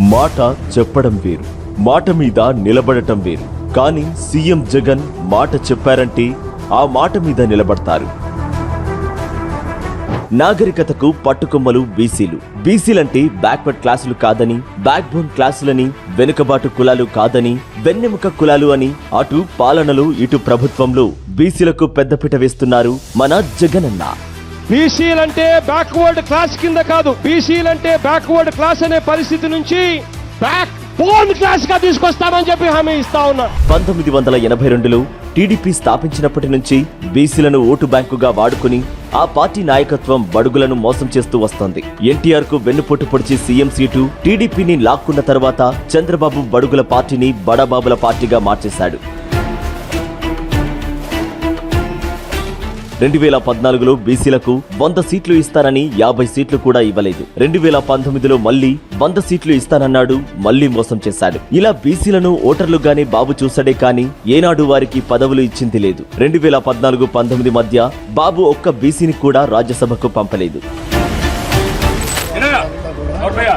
మాట చెప్పడం వేరు. మాట మీద నిలబడటం వేరు. కానీ సీఎం జగన్ మాట చెప్పారంటే ఆ మాట మీద నిలబడతారు. నాగరికతకు పట్టుకొమ్మలు బీసీలు. బీసీలంటే బ్యాక్వర్డ్ క్లాసులు కాదని బ్యాక్ బోన్ క్లాసులని వెనుకబాటు కులాలు కాదని వెన్నెముక కులాలు అని అటు పాలనలు ఇటు ప్రభుత్వంలో బీసీలకు పెద్దపీట వేస్తున్నారు మన జగనన్న. బీసీలంటే బ్యాక్వర్డ్ క్లాస్ కింద కాదు. బీసీలంటే బ్యాక్వర్డ్ క్లాస్ అనే పరిస్థితి నుంచి బ్యాక్ బోన్ క్లాస్గా తీసుకొస్తామని చెప్పి హామీ ఇస్తా ఉన్నా. పంతొమ్మిది వందల ఎనభై రెండులో టీడీపీ స్థాపించినప్పటి నుంచి బీసీలను ఓటు బ్యాంకుగా వాడుకుని ఆ పార్టీ నాయకత్వం బడుగులను మోసం చేస్తూ వస్తోంది. ఎన్టీఆర్కు వెన్నుపోటు పొడిచి సీఎం సీటు టీడీపీని లాక్కున్న తర్వాత చంద్రబాబు బడుగుల పార్టీని బడాబాబుల పార్టీగా మార్చేశాడు. రెండు వేల పద్నాలుగులో బీసీలకు వంద సీట్లు ఇస్తానని యాభై సీట్లు కూడా ఇవ్వలేదు. రెండు వేల పంతొమ్మిదిలో మళ్ళీ వంద సీట్లు ఇస్తానన్నాడు మళ్ళీ మోసం చేశాడు. ఇలా బీసీలను ఓటర్లుగానే బాబు చూశాడే కానీ ఏనాడు వారికి పదవులు ఇచ్చింది లేదు. రెండు వేల పద్నాలుగు పంతొమ్మిది మధ్య బాబు ఒక్క బీసీని కూడా రాజ్యసభకు పంపలేదు. ఓకే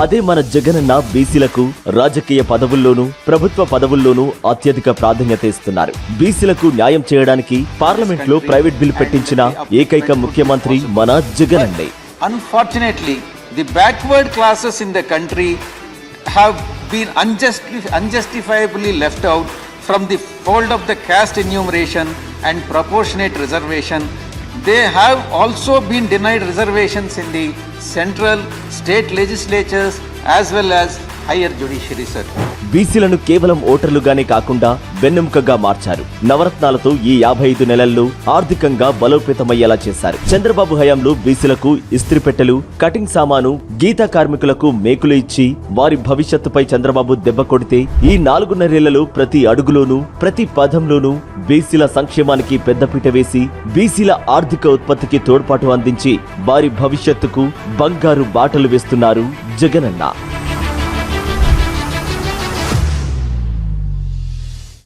అదే మన జగనన్న బీసీలకు రాజకీయ పదవుల్లోనూ ప్రభుత్వ పదవుల్లోనూ అత్యధిక ప్రాధాన్యత ఇస్తున్నారు. బీసీలకు న్యాయం చేయడానికి పార్లమెంట్లో ప్రైవేట్ బిల్ పెట్టించిన ఏకైక ముఖ్యమంత్రి మన జగనండే unfortunately the backward classes in the country have been unjustifiably left out from the fold of the caste enumeration and proportionate reservation They have also been denied reservations in the central, state legislatures as well as higher judiciary sir. బీసీలను కేవలం ఓటర్లుగానే కాకుండా వెన్నెముకగా మార్చారు. నవరత్నాలతో ఈ యాభై ఐదు నెలల్లో ఆర్థికంగా బలోపేతమయ్యేలా చేశారు. చంద్రబాబు హయాంలో బీసీలకు ఇస్త్రీ పెట్టెలు కటింగ్ సామాను గీతా కార్మికులకు మేకులు ఇచ్చి వారి భవిష్యత్తుపై చంద్రబాబు దెబ్బ కొడితే ఈ నాలుగున్నరేళ్ళలో ప్రతి అడుగులోనూ ప్రతి పదంలోనూ బీసీల సంక్షేమానికి పెద్దపీట వేసి బీసీల ఆర్థిక ఉత్పత్తికి తోడ్పాటు అందించి వారి భవిష్యత్తుకు బంగారు బాటలు వేస్తున్నారు జగనన్న.